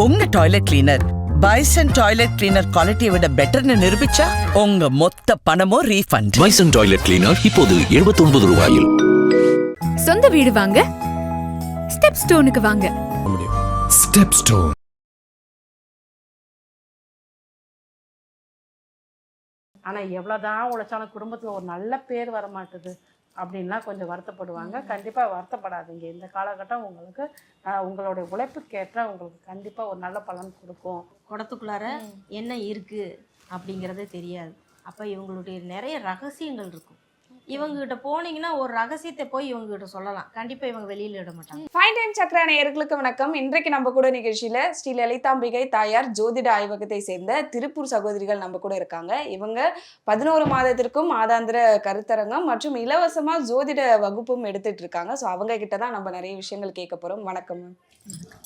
உங்க toilet cleaner bison toilet cleaner குவாலிட்டியை விட பெட்டர்னு நிரூபிச்சா உங்க மொத்த பணமும் ரீஃபண்ட் பைசன் டாய்லெட் கிளீனர் இப்போது 79 ரூபாயில். சொந்த வீடு வாங்க ஸ்டெப் ஸ்டோனுக்கு வாங்க. ஸ்டெப் ஸ்டோன் ஆனால் எவ்வளோதான் உழைச்சாலும் குடும்பத்தில் ஒரு நல்ல பேர் வர மாட்டுது அப்படின்லாம் கொஞ்சம் வருத்தப்படுவாங்க. கண்டிப்பாக வருத்தப்படாதீங்க. இந்த காலகட்டம் உங்களுக்கு உங்களுடைய உழைப்புக்கேற்ற உங்களுக்கு கண்டிப்பாக ஒரு நல்ல பலன் கொடுக்கும். குடத்துக்குள்ளார என்ன இருக்கு அப்படிங்கிறதே தெரியாது. அப்போ இவங்களுடைய நிறைய ரகசியங்கள் இருக்கும். இவங்ககிட்ட போனீங்கன்னா ஒரு ரகசியத்தை போய் இவங்ககிட்ட சொல்லலாம். கண்டிப்பாக இவங்க வெளியில் விட மாட்டாங்க. ஃபைன் டைம் சக்கர நேயர்களுக்கு வணக்கம். இன்றைக்கு நம்ம கூட நிகழ்ச்சியில ஸ்ரீ லலிதாம்பிகை தாயார் ஜோதிட ஆய்வகத்தை சேர்ந்த திருப்பூர் சகோதரிகள் நம்ம கூட இருக்காங்க. இவங்க பதினோரு மாதத்திற்கும் மாதாந்திர கருத்தரங்கம் மற்றும் இலவசமா ஜோதிட வகுப்பும் எடுத்துட்டு இருக்காங்க. ஸோ அவங்க கிட்ட தான் நம்ம நிறைய விஷயங்கள் கேட்க போறோம். வணக்கம் மேம்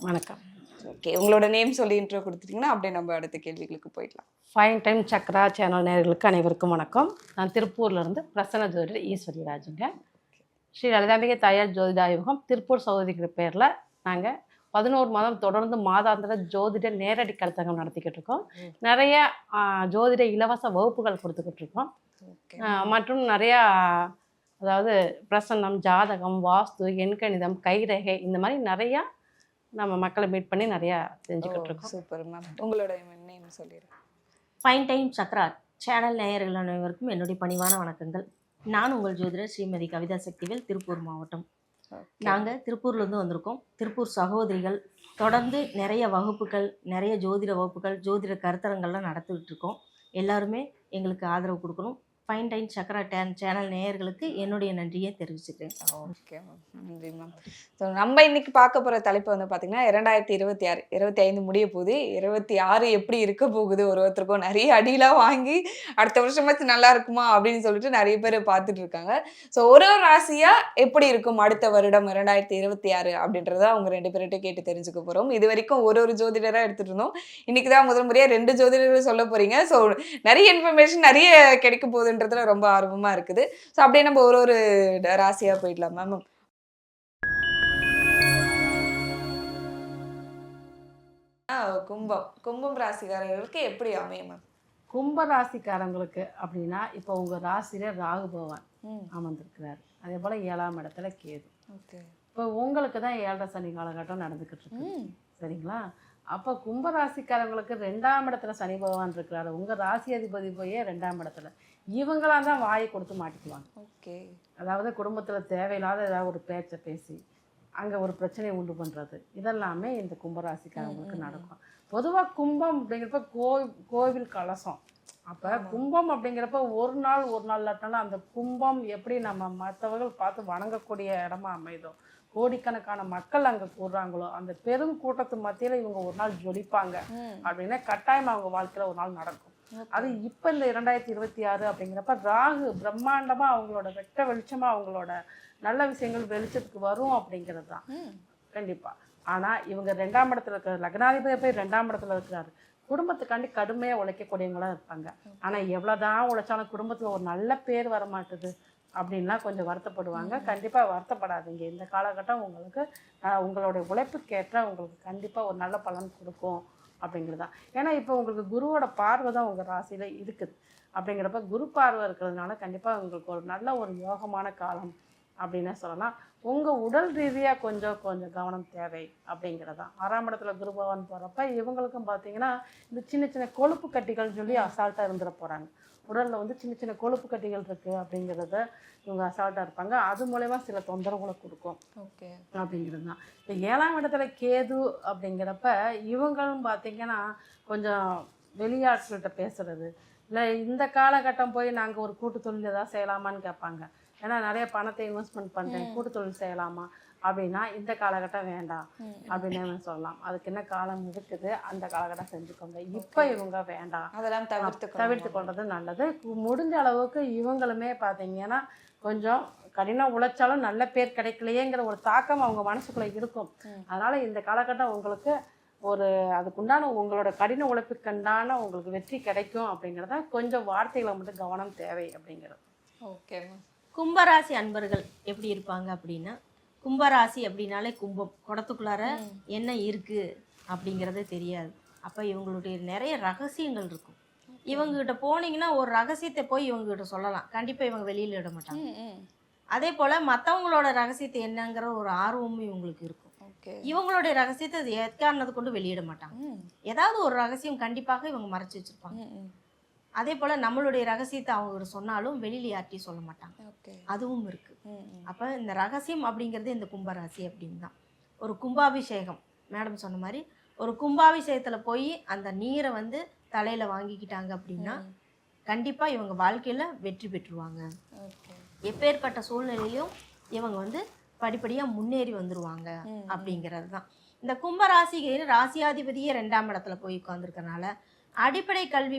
வணக்கம். ஓகே உங்களோட நேம் சொல்லி இன்ட்ரோ கொடுத்துட்டீங்கன்னா அப்படியே நம்ம அடுத்த கேள்விகளுக்கு போயிடலாம். ஃபைன் டைம் சக்ரா சேனல் நேயர்களுக்கு அனைவருக்கும் வணக்கம். நான் திருப்பூர்லேருந்து பிரசன்ன ஜோதிடர் ஈஸ்வரி ராஜுங்க. ஸ்ரீ லலிதாம்பிகை தாயார் ஜோதிட ஆய்வகம் திருப்பூர் சகோதரிக்கிற பேரில் நாங்கள் பதினோரு மாதம் தொடர்ந்து மாதாந்திர ஜோதிட நேரடி கருத்தரங்கம் நடத்திக்கிட்டு இருக்கோம். நிறைய ஜோதிட இலவச வகுப்புகள் கொடுத்துக்கிட்டு இருக்கோம். மற்றும் நிறையா அதாவது பிரசன்னம் ஜாதகம் வாஸ்து எண்கணிதம் கைரேகை இந்த மாதிரி நிறையா நம்ம மக்களை மீட் பண்ணி நிறையா செஞ்சுக்கிட்டு இருக்கோம். Super ma'am. உங்களோட நேம் சொல்லிடுங்க ஃபைன் டைம் சக்ரா சேனல் நேயர்கள் அனைவருக்கும் என்னுடைய பணிவான வணக்கங்கள். நான் உங்கள் ஜோதிடர் ஸ்ரீமதி கவிதா சக்திவேல் திருப்பூர் மாவட்டம். நாங்கள் திருப்பூர்லேருந்து வந்திருக்கோம். திருப்பூர் சகோதரிகள் தொடர்ந்து நிறைய வகுப்புகள் நிறைய ஜோதிட வகுப்புகள் ஜோதிட கருத்தரங்கள்லாம் நடத்திட்டு இருக்கோம். எல்லாருமே எங்களுக்கு ஆதரவு கொடுக்கணும். ஃபைன் டைன் சக்ரா டேன் சேனல் நேயர்களுக்கு என்னுடைய நன்றியை தெரிவிச்சுக்கிறேன். ஓகே மேம் நன்றி மேம் ஸோ நம்ம இன்னைக்கு பார்க்க போகிற தலைப்பு வந்து பார்த்தீங்கன்னா இரண்டாயிரத்தி இருபத்தி ஆறு இருபத்தி ஐந்து முடிய போகுது. இருபத்தி ஆறு எப்படி இருக்க போகுது? ஒரு ஒருத்தருக்கும் நிறைய அடியெலாம் வாங்கி அடுத்த வருஷமாச்சு நல்லா இருக்குமா? அப்படின்னு சொல்லிட்டு நிறைய பேர் பார்த்துட்டு இருக்காங்க. ஸோ ஒரு ஒரு ராசியாக எப்படி இருக்கும் அடுத்த வருடம் இரண்டாயிரத்தி இருபத்தி ஆறு அப்படின்றத அவங்க ரெண்டு பேர்கிட்ட கேட்டு தெரிஞ்சுக்க போகிறோம் இது வரைக்கும் ஒரு ஒரு ஜோதிடராக எடுத்துகிட்டு இருந்தோம். இன்னைக்கு தான் முதல் முறையாக ரெண்டு ஜோதிடர்கள் சொல்ல போகிறீங்க ஸோ நிறைய இன்ஃபர்மேஷன் நிறைய கிடைக்க போகுதுன்றதுல ரொம்ப ஆர்வமாக இருக்குது. ஸோ அப்படியே நம்ம ஒரு ஒரு ராசியாக போயிடலாம் மேம் கும்பம். கும்பம் ராசிக்காரர்களுக்கு எப்படி அமையும் மேம் கும்ப ராசிக்காரங்களுக்கு அப்படின்னா இப்போ உங்கள் ராசியில ராகு பகவான் அமர்ந்திருக்கிறார். அதே போல் ஏழாம் இடத்துல கேது. ஓகே. இப்போ உங்களுக்கு தான் ஏழரை சனி காலகட்டம் நடந்துக்கிட்டு இருக்கு. சரிங்களா? அப்போ கும்ப ராசிக்காரங்களுக்கு ரெண்டாம் இடத்துல சனி பகவான் இருக்கிறாரு. உங்கள் ராசி அதிபதி போயே ரெண்டாம் இடத்துல. இவங்களாம் தான் வாயை கொடுத்து மாட்டிக்குவாங்க. ஓகே. அதாவது குடும்பத்தில் தேவையில்லாத ஏதாவது ஒரு பேச்சை பேசி அங்கே ஒரு பிரச்சனையை உண்டு பண்ணுறது இதெல்லாமே இந்த கும்பராசிக்காரங்களுக்கு நடக்கும். பொதுவாக கும்பம் அப்படிங்கிறப்ப கோவில் கலசம். அப்போ கும்பம் அப்படிங்கிறப்ப ஒரு நாள் ஒரு நாள் இல்லாட்டாலும் அந்த கும்பம் எப்படி நம்ம மற்றவர்கள் பார்த்து வணங்கக்கூடிய இடமா அமைதோ கோடிக்கணக்கான மக்கள் அங்கே கூடுறாங்களோ அந்த பெரும் கூட்டத்து மத்தியில் இவங்க ஒரு நாள் ஜொலிப்பாங்க. அப்படின்னா கட்டாயம் அவங்க வாழ்க்கையில் ஒரு நாள் நடக்கும். அது இப்போ இந்த இரண்டாயிரத்தி இருபத்தி ஆறு அப்படிங்கிறப்ப ராகு பிரம்மாண்டமாக அவங்களோட வெட்ட வெளிச்சமாக அவங்களோட நல்ல விஷயங்கள் வெளிச்சத்துக்கு வரும் அப்படிங்கிறது தான் கண்டிப்பாக ஆனால் இவங்க ரெண்டாம் இடத்துல இருக்கிற லக்னாதிபதி போய் ரெண்டாம் இடத்துல இருக்கிறாரு. குடும்பத்துக்காண்டி கடுமையாக உழைக்கக்கூடியவங்களா இருப்பாங்க. ஆனால் எவ்வளோதான் உழைச்சாலும் குடும்பத்தில் ஒரு நல்ல பேர் வர மாட்டுது அப்படின்லாம் கொஞ்சம் வருத்தப்படுவாங்க. கண்டிப்பாக வருத்தப்படாதீங்க. இந்த காலகட்டம் உங்களுக்கு உங்களுடைய உழைப்புக்கேற்ற உங்களுக்கு கண்டிப்பாக ஒரு நல்ல பலன் கொடுக்கும் அப்படிங்கிறது தான் ஏன்னா இப்போ உங்களுக்கு குருவோட பார்வை தான் உங்கள் ராசியில் இருக்குது. அப்படிங்கிறப்ப குரு பார்வை இருக்கிறதுனால கண்டிப்பாக உங்களுக்கு ஒரு நல்ல ஒரு யோகமான காலம் அப்படின்னே சொல்லலாம். உங்கள் உடல் ரீதியாக கொஞ்சம் கொஞ்சம் கவனம் தேவை அப்படிங்கிறது தான் ஆறாம் இடத்துல குரு பகவான் போகிறப்ப இவங்களுக்கும் பார்த்தீங்கன்னா இந்த சின்ன சின்ன கொழுப்பு கட்டிகள் சொல்லி அசால்ட்டாக இருந்துட போகிறாங்க உடலில் வந்து சின்ன சின்ன கொழுப்பு கட்டிகள் இருக்குது அப்படிங்கிறத இவங்க அசால்ட்டாக இருப்பாங்க. அது மூலயமா சில தொந்தரவுகளை கொடுக்கும். ஓகே. அப்படிங்கிறது தான். இப்போ ஏழாம் இடத்துல கேது அப்படிங்கிறப்ப இவங்களும் பார்த்தீங்கன்னா கொஞ்சம் வெளியாட்கள்கிட்ட பேசுறது. இல்லை இந்த காலகட்டம் போய் நாங்கள் ஒரு கூட்டு தொழில் ஏதாவது செய்யலாமான்னு கேட்பாங்க. ஏன்னா நிறைய பணத்தை இன்வெஸ்ட்மெண்ட் பண்ணுறேன் கூட்டு தொழில் செய்யலாமா? அப்படின்னா இந்த காலகட்டம் வேண்டாம் அப்படின்னு சொல்லலாம். அதுக்கு என்ன காலம் இருக்குது அந்த காலகட்டம் செஞ்சுக்கோங்க. இப்போ இவங்க வேண்டாம். அதெல்லாம் தவிர்த்து தவிர்த்து கொள்வது நல்லது. முடிஞ்ச அளவுக்கு இவங்களுமே பார்த்தீங்கன்னா கொஞ்சம் கடினம் உழைச்சாலும் நல்ல பேர் கிடைக்கலையேங்கிற ஒரு தாக்கம் அவங்க மனசுக்குள்ள இருக்கும். அதனால இந்த காலகட்டம் உங்களுக்கு ஒரு அதுக்குண்டான உங்களோட கடின உழைப்புக்குண்டான உங்களுக்கு வெற்றி கிடைக்கும் அப்படிங்கிறத கொஞ்சம் வார்த்தைகளை மட்டும் கவனம் தேவை அப்படிங்கிறது. ஓகே கும்பராசி அன்பர்கள் எப்படி இருப்பாங்க அப்படின்னா கும்பராசி அப்படின்னாலே கும்பம். குடத்துக்குள்ளார என்ன இருக்கு அப்படிங்கிறதே தெரியாது. அப்போ இவங்களுடைய நிறைய ரகசியங்கள் இருக்கும். இவங்ககிட்ட போனீங்கன்னா ஒரு ரகசியத்தை போய் இவங்ககிட்ட சொல்லலாம். கண்டிப்பாக இவங்க வெளியில் விட மாட்டாங்க. அதே போல் மற்றவங்களோட ரகசியத்தை என்னங்கிற ஒரு ஆர்வமும் இவங்களுக்கு இருக்கும். இவங்களுடைய ரகசியத்தை அது எக்காரணத்தை கொண்டு வெளியிட மாட்டாங்க. ஏதாவது ஒரு ரகசியம் கண்டிப்பாக இவங்க மறைச்சு வச்சிருப்பாங்க. அதே போல் நம்மளுடைய ரகசியத்தை அவங்க சொன்னாலும் வெளியில் யார்ட்டையும் சொல்ல மாட்டாங்க. அதுவும் இருக்குது. அப்போ இந்த ரகசியம் அப்படிங்கிறது இந்த கும்பராசி அப்படின்னு தான் ஒரு கும்பாபிஷேகம். மேடம் சொன்ன மாதிரி ஒரு கும்பாபிஷேகத்தில் போய் அந்த நீரை வந்து தலையில் வாங்கிக்கிட்டாங்க அப்படின்னா கண்டிப்பாக இவங்க வாழ்க்கையில் வெற்றி பெற்றுருவாங்க. எப்பேற்பட்ட சூழ்நிலையிலும் இவங்க வந்து படிப்படியாக முன்னேறி வந்துருவாங்க அப்படிங்கிறது தான் இந்த கும்பராசிக்கு ராசியாதிபதியே ரெண்டாம் இடத்துல போய் உட்காந்துருக்கனால அடிப்படை கல்வி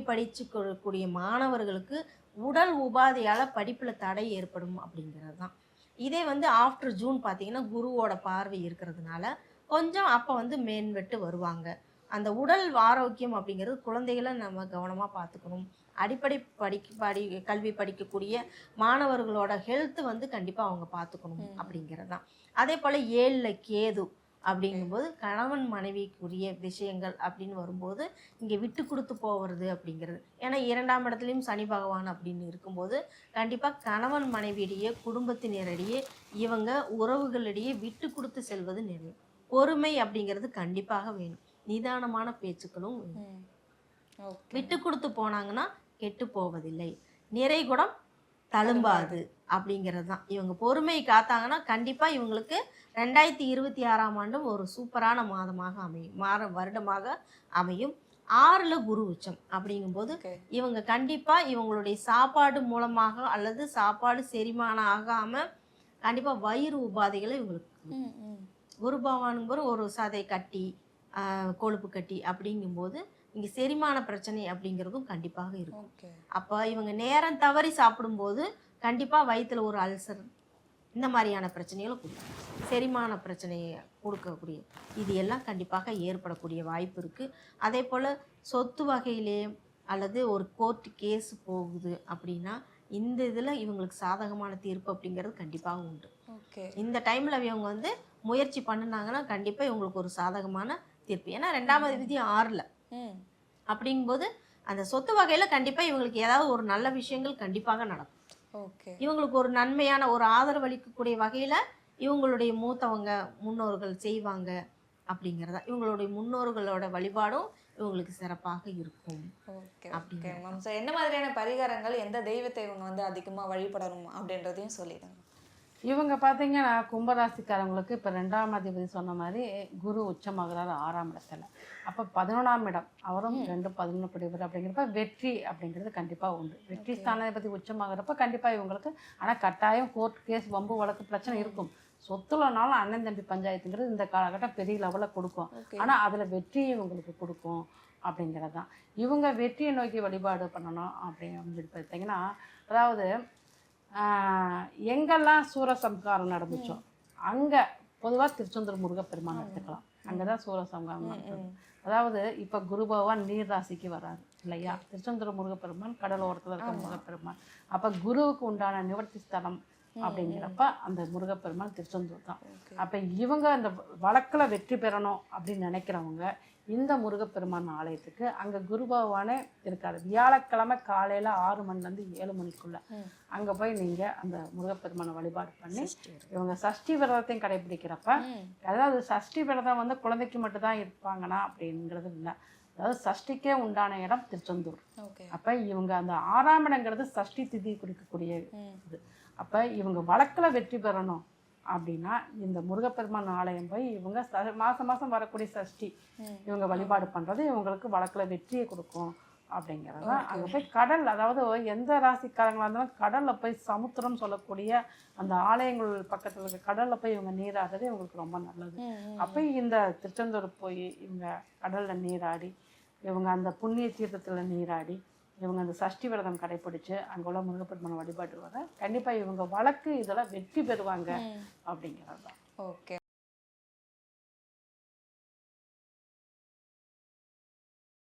கொ- கூடிய மாணவர்களுக்கு உடல் உபாதையால் படிப்பில் தடை ஏற்படும் அப்படிங்கிறது தான் இதே வந்து ஆஃப்டர் ஜூன் பார்த்தீங்கன்னா குருவோட பார்வை இருக்கிறதுனால கொஞ்சம் அப்போ வந்து மேன்வெட்டு வருவாங்க. அந்த உடல் ஆரோக்கியம் அப்படிங்கிறது குழந்தைகளை நம்ம கவனமாக பார்த்துக்கணும் அடிப்படை படிக்க படி கல்வி படிக்கக்கூடிய மாணவர்களோட ஹெல்த் வந்து கண்டிப்பாக அவங்க பார்த்துக்கணும் அப்படிங்கிறது தான் அதே போல் ஏழில் கேது அப்படிங்கும்போது கணவன் மனைவிக்குரிய விஷயங்கள் அப்படின்னு வரும்போது இங்கே விட்டு கொடுத்து போகிறது அப்படிங்கிறது. ஏன்னா இரண்டாம் இடத்துலையும் சனி பகவான் அப்படின்னு இருக்கும்போது கண்டிப்பாக கணவன் மனைவியிடையே குடும்பத்தினரிடையே இவங்க உறவுகளிடையே விட்டு கொடுத்து செல்வது நிறைய பொறுமை அப்படிங்கிறது கண்டிப்பாக வேணும். நிதானமான பேச்சுக்களும் விட்டு கொடுத்து போனாங்கன்னா கெட்டு போவதில்லை. நிறைகுடம் தழும்பாது. அப்படிங்கிறது தான். இவங்க பொறுமை காத்தாங்கன்னா கண்டிப்பாக இவங்களுக்கு ரெண்டாயிரத்தி இருபத்தி ஆறாம் ஆண்டும் ஒரு சூப்பரான மாதமாக அமையும். மாற வருடமாக அமையும். ஆறில் குரு உச்சம் அப்படிங்கும்போது இவங்க கண்டிப்பாக இவங்களுடைய சாப்பாடு மூலமாக அல்லது சாப்பாடு செரிமானம் ஆகாமல் கண்டிப்பாக வயிறு உபாதைகளை இவங்களுக்கு. குரு பகவானுங்கிற ஒரு சதை கட்டி கொழுப்பு கட்டி அப்படிங்கும்போது இங்கே செரிமான பிரச்சனை அப்படிங்கிறதும் கண்டிப்பாக இருக்கும். அப்போ இவங்க நேரம் தவறி சாப்பிடும்போது கண்டிப்பாக வயித்துல ஒரு அல்சர் இந்த மாதிரியான பிரச்சனைகளை கொடுக்கும். செரிமான பிரச்சனையை கொடுக்கக்கூடிய இது எல்லாம் கண்டிப்பாக ஏற்படக்கூடிய வாய்ப்பு இருக்குது அதே போல் சொத்து வகையிலே அல்லது ஒரு கோர்ட் கேஸ் போகுது அப்படின்னா இந்த இதில் இவங்களுக்கு சாதகமான தீர்ப்பு அப்படிங்கிறது கண்டிப்பாக உண்டு. ஓகே. இந்த டைமில் இவங்க வந்து முயற்சி பண்ணுனாங்கன்னா கண்டிப்பாக இவங்களுக்கு ஒரு சாதகமான தீர்ப்பு. ஏன்னா ரெண்டாவது விதி ஆறில். அப்படிங்கும்போது அந்த சொத்து வகையில் கண்டிப்பாக இவங்களுக்கு ஏதாவது ஒரு நல்ல விஷயங்கள் கண்டிப்பாக நடக்கும். இவங்களுக்கு ஒரு நன்மையான ஒரு ஆதரவு அளிக்கக்கூடிய வகையில் இவங்களுடைய மூத்தவங்க முன்னோர்கள் செய்வாங்க அப்படிங்கிறதா. இவங்களுடைய முன்னோர்களோட வழிபாடும் இவங்களுக்கு சிறப்பாக இருக்கும். ஓகே மேம் ஸோ என்ன மாதிரியான பரிகாரங்கள் எந்த தெய்வத்தை இவங்க வந்து அதிகமாக வழிபடணும் அப்படின்றதையும் சொல்லிடுங்க. இவங்க பார்த்தீங்கன்னா கும்பராசிக்காரங்களுக்கு இப்போ ரெண்டாம் அதிபதி சொன்ன மாதிரி குரு உச்சமாகிறாரு ஆறாம் இடத்துல. அப்போ பதினொன்றாம் இடம் அவரும் ரெண்டு பதினொன்று படிவர் அப்படிங்கிறப்ப வெற்றி அப்படிங்கிறது கண்டிப்பாக உண்டு. வெற்றி ஸ்தானாதிபதி உச்சமாகிறப்ப கண்டிப்பாக இவங்களுக்கு ஆனால் கட்டாயம் கோர்ட் கேஸ் வம்பு வழக்கு பிரச்சனை இருக்கும். சொத்துலனாலும் அண்ணன் தம்பி பஞ்சாயத்துங்கிறது இந்த காலகட்டம் பெரிய லெவலில் கொடுக்கும். ஆனால் அதில் வெற்றியை இவங்களுக்கு கொடுக்கும் அப்படிங்கிறது தான் இவங்க வெற்றியை நோக்கி வழிபாடு பண்ணணும் அப்படின்னு சொல்லி பார்த்தீங்கன்னா அதாவது எங்கெல்லாம் சூரசம்காரம் நடந்துச்சோ அங்கே பொதுவாக திருச்செந்தூர் முருகப்பெருமான் எடுத்துக்கலாம். அங்கே தான் சூரசம்காரம் நடந்தது அதாவது இப்போ குரு பகவான் நீர் ராசிக்கு வராரு இல்லையா? திருச்செந்தூர் முருகப்பெருமான் கடல் ஓரத்தில் இருக்க முருகப்பெருமான் அப்போ குருவுக்கு உண்டான நிவர்த்தி ஸ்தலம் அப்படிங்கிறப்ப அந்த முருகப்பெருமான் திருச்செந்தூர் தான் அப்போ இவங்க அந்த வழக்கில் வெற்றி பெறணும் அப்படின்னு நினைக்கிறவங்க இந்த முருகப்பெருமான் ஆலயத்துக்கு அங்கே குரு பகவானே இருக்காரு. வியாழக்கிழமை காலையில் ஆறு மணிலேருந்து ஏழு மணிக்குள்ள அங்கே போய் நீங்கள் அந்த முருகப்பெருமானை வழிபாடு பண்ணி இவங்க சஷ்டி விரதத்தையும் கடைபிடிக்கிறப்ப அதாவது சஷ்டி விரதம் வந்து குழந்தைக்கு மட்டும்தான் இருப்பாங்கன்னா அப்படிங்கிறது இல்லை. அதாவது சஷ்டிக்கே உண்டான இடம் திருச்செந்தூர். அப்போ இவங்க அந்த ஆறாம் இடங்கிறது சஷ்டி திதி குறிக்கக்கூடிய இது அப்போ இவங்க வழக்கில் வெற்றி பெறணும். அப்படின்னா இந்த முருகப்பெருமான் ஆலயம் போய் இவங்க மாசம் மாசம் வரக்கூடிய சஷ்டி இவங்க வழிபாடு பண்ணுறது இவங்களுக்கு வழக்கில் வெற்றியை கொடுக்கும் அப்படிங்கிறது தான் அங்கே போய் கடல் அதாவது எந்த ராசிக்காரங்களாக இருந்தாலும் கடலில் போய் சமுத்திரம் சொல்லக்கூடிய அந்த ஆலயங்கள் பக்கத்தில் இருக்க கடலில் போய் இவங்க நீராடுறது இவங்களுக்கு ரொம்ப நல்லது. அப்போ இந்த திருச்செந்தூர் போய் இவங்க கடலில் நீராடி இவங்க அந்த புண்ணிய தீர்த்தத்தில் நீராடி இவங்க அந்த சஷ்டி விரதம் கடைப்பிடிச்சு அங்கே உள்ள முருகப்பெருமான வழிபாட்டு வர கண்டிப்பாக இவங்க வழக்கு இதெல்லாம் வெற்றி பெறுவாங்க அப்படிங்கிறது தான் ஓகே.